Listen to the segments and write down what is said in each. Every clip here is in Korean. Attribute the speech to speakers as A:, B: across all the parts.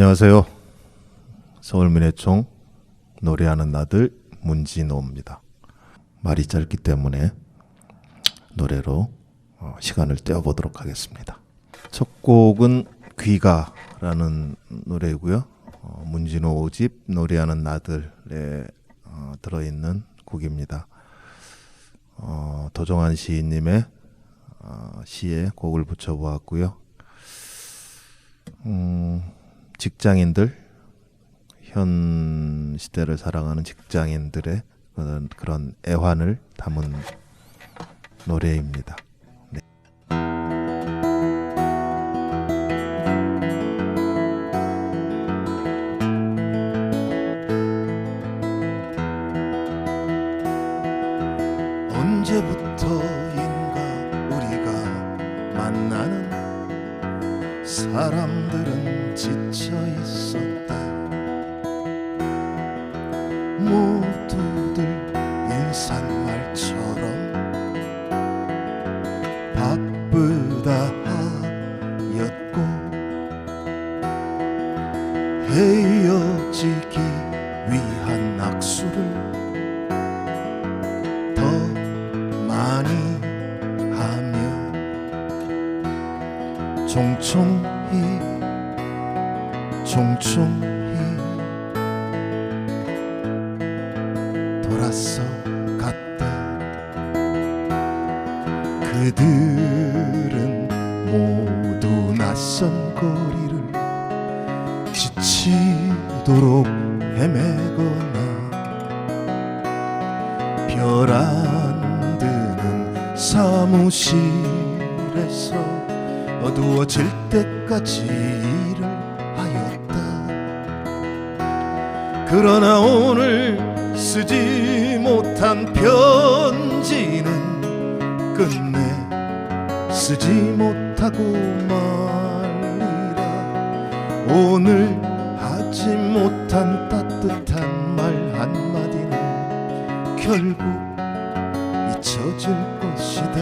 A: 안녕하세요. 서울민회총 노래하는 나들 문진호입니다. 말이 짧기 때문에 노래로 어, 시간을 떼어보도록 하겠습니다. 첫 곡은 귀가라는 노래고요. 어, 문진호 5집 노래하는 나들에 어, 들어있는 곡입니다. 어, 도정환 시인님의 어, 시에 곡을 붙여보았고요. 음, 직장인들 현 시대를 살아가는 직장인들의 그런, 그런 애환을 담은 노래입니다. 헤어지기 위한 악수를 더 많이 하며 종총히 종총히 돌아서 갔다. 그들은 모두 낯선 거리를 지치도록 헤매거나 별 안 드는 사무실에서 어두워질 때까지 일을 하였다. 그러나 오늘 쓰지 못한 편지는 끝내 쓰지 못하고 말이라 오늘 하지 못한 따뜻한 말 한마디는 결국 잊혀질 것이다.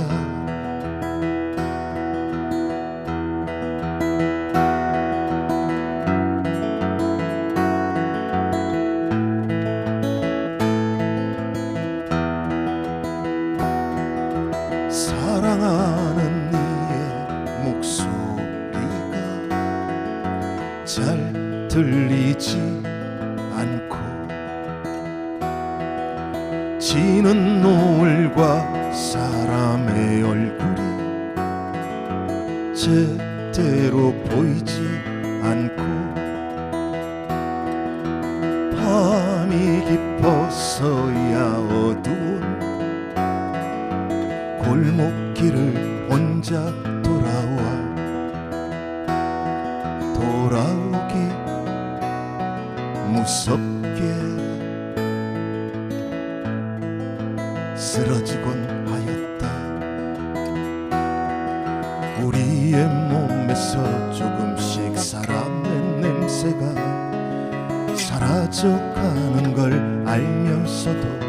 A: 사랑하 들리지 않고 지는 노을과 사람의 얼굴이 제대로 보이지 않고 밤이 깊어서야 어두운 골목길을 혼자 돌아와 돌아오기 무섭게 쓰러지곤 하였다. 우리의 몸에서 조금씩 사람의 냄새가 사라져가는 걸 알면서도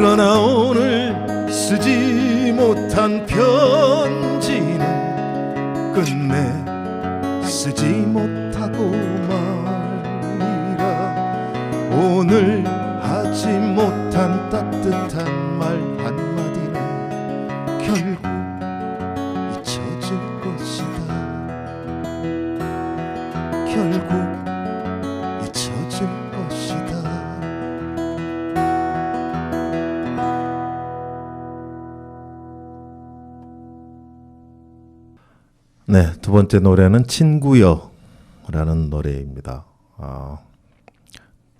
A: 그러나 오늘 쓰지 못한 편지는 끝내 쓰지 못하고 말이라. 오늘 하지 못한 따뜻한 말 한마디는 결국 번째 노래는 친구여라는 노래입니다. 아,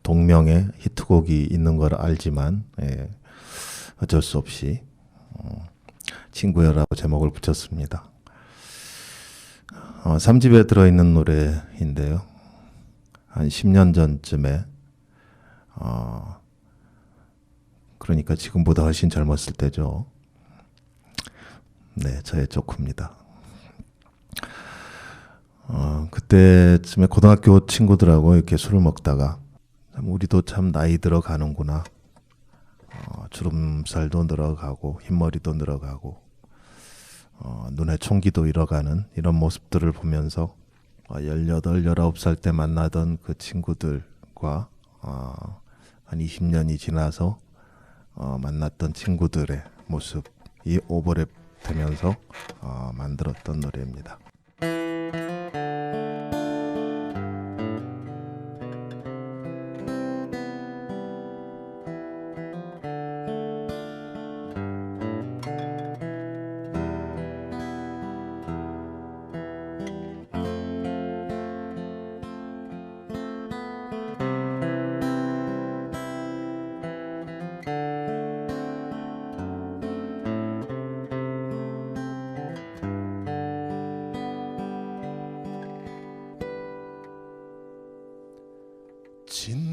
A: 동명의 히트곡이 있는 걸 알지만 예, 어쩔 수 없이 어, 친구여라고 제목을 붙였습니다. 어, 3집에 들어있는 노래인데요. 한 10년 전쯤에 어, 그러니까 지금보다 훨씬 젊었을 때죠. 네, 저의 조크입니다. 어, 그때쯤에 고등학교 친구들하고 이렇게 술을 먹다가 참 우리도 참 나이 들어가는구나. 어, 주름살도 늘어가고 흰머리도 늘어가고 어, 눈에 총기도 잃어가는 이런 모습들을 보면서 어, 18, 19살 때 만나던 그 친구들과 어, 한 20년이 지나서 어, 만났던 친구들의 모습이 오버랩 되면서 어, 만들었던 노래입니다.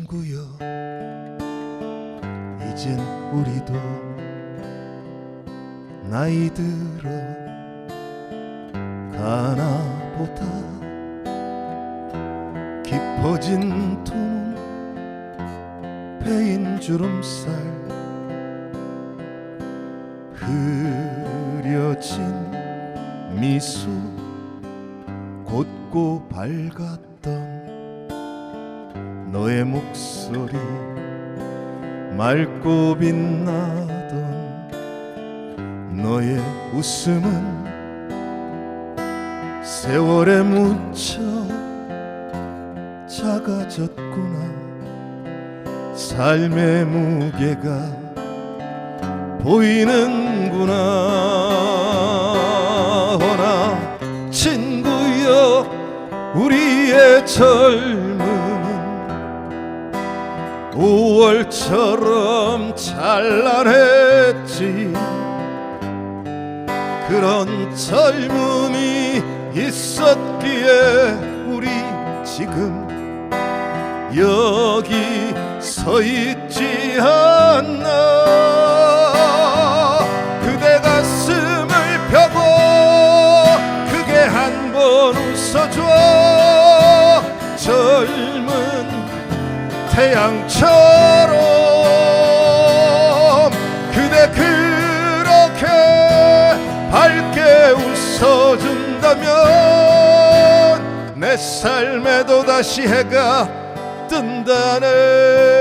A: 친구여 이젠 우리도 나이 들어 가나 보다. 깊어진 통 패인 주름살 흐려진 미소 곧고 밝았던 너의 목소리 맑고 빛나던 너의 웃음은 세월에 묻혀 작아졌구나. 삶의 무게가 보이는구나. 허나 친구여 우리의 젊 5월처럼 찬란했지. 그런 젊음이 있었기에 우리 지금 여기 서 있지 않나 다시 해가 뜬다네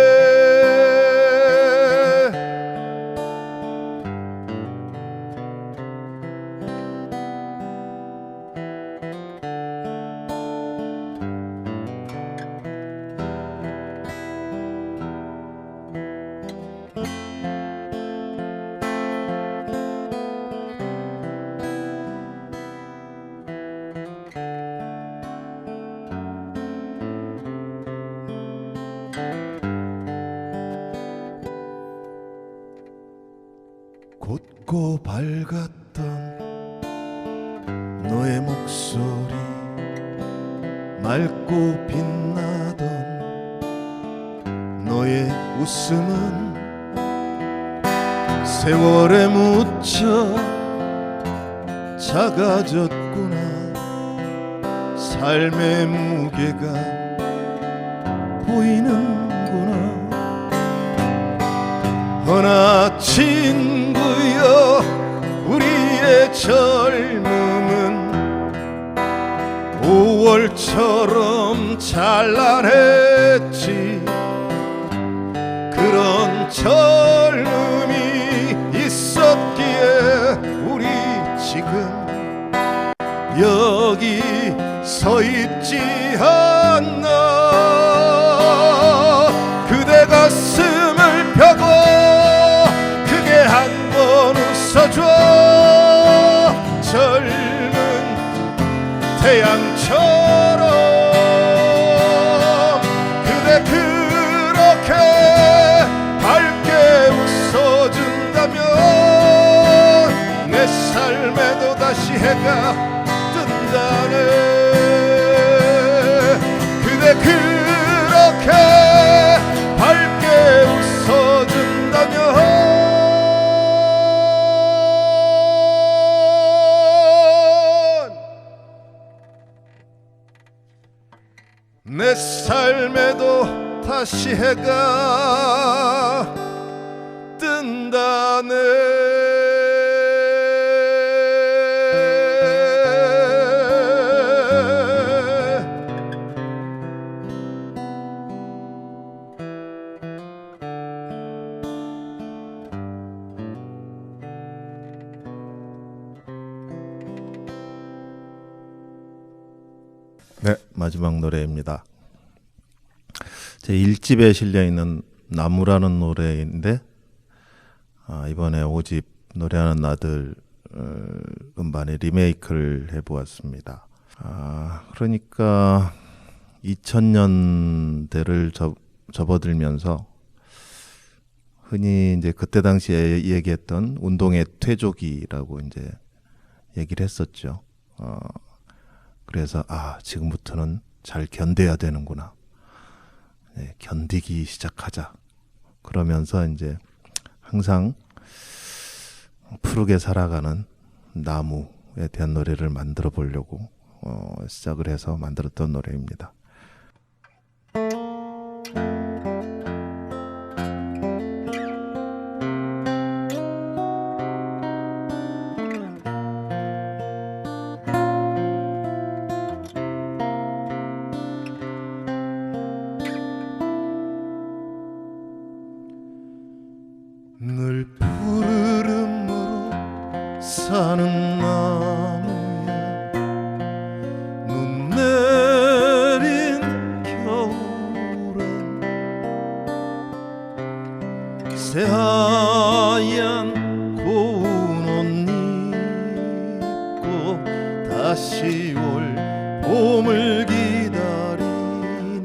A: 곧고 밝았던 너의 목소리 맑고 빛나던 너의 웃음은 세월에 묻혀 작아졌구나. 삶의 무게가 보이는구나. 허나 친구여 우리의 젊음은 5월처럼 찬란했지. 그런 젊음이 있었기에 우리 지금 여기 서 있지 않 해가 뜬다네. 그대 그렇게 밝게 웃어준다면 삶에도 다시 해가 뜬다네 마지막 노래입니다. 제 1집에 실려 있는 나무라는 노래인데 아, 이번에 5집 노래하는 나들 어, 음반에 리메이크를 해보았습니다. 아, 그러니까 2000년대를 접, 접어들면서 흔히 이제 그때 당시에 얘기했던 운동의 퇴조기라고 이제 얘기를 했었죠. 어, 그래서 아 지금부터는 잘 견뎌야 되는구나. 네, 견디기 시작하자. 그러면서 이제 항상 푸르게 살아가는 나무에 대한 노래를 만들어 보려고 어, 시작을 해서 만들었던 노래입니다. 늘 푸르름으로 사는 나무야. 눈 내린 겨울엔 새하얀 고운 옷 입고 다시 올 봄을 기다리는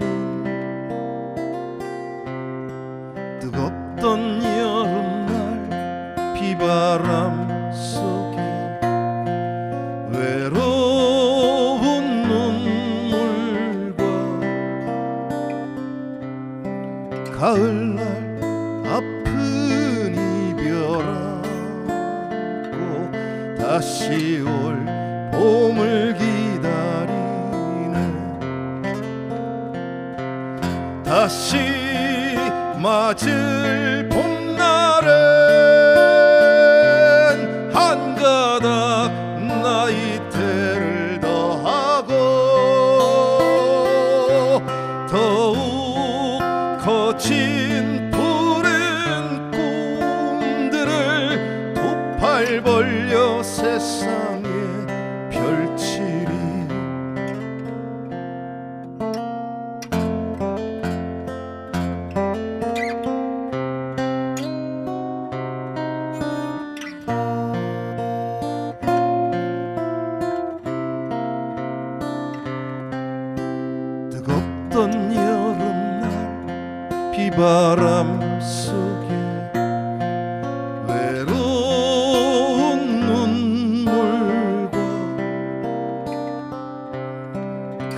A: 뜨겁던 바람 속에 외로운 눈물과 가을날 아픈 이별하고 다시 올 봄을 기다리네 다시 맞을 봄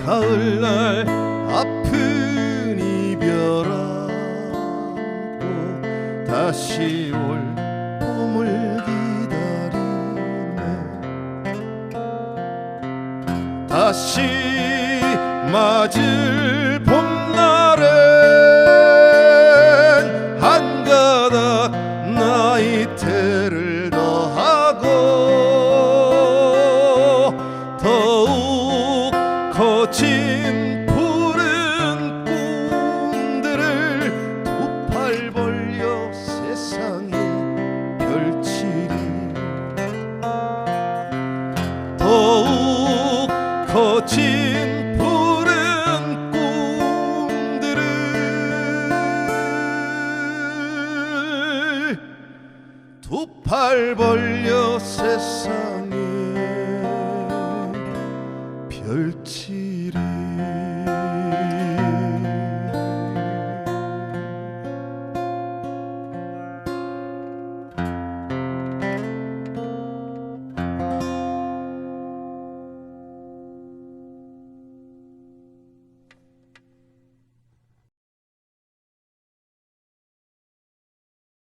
A: 가을날 아픈 이별하고 다시 올 봄을 기다리네. 다시 맞을 발 벌려 세상에. 별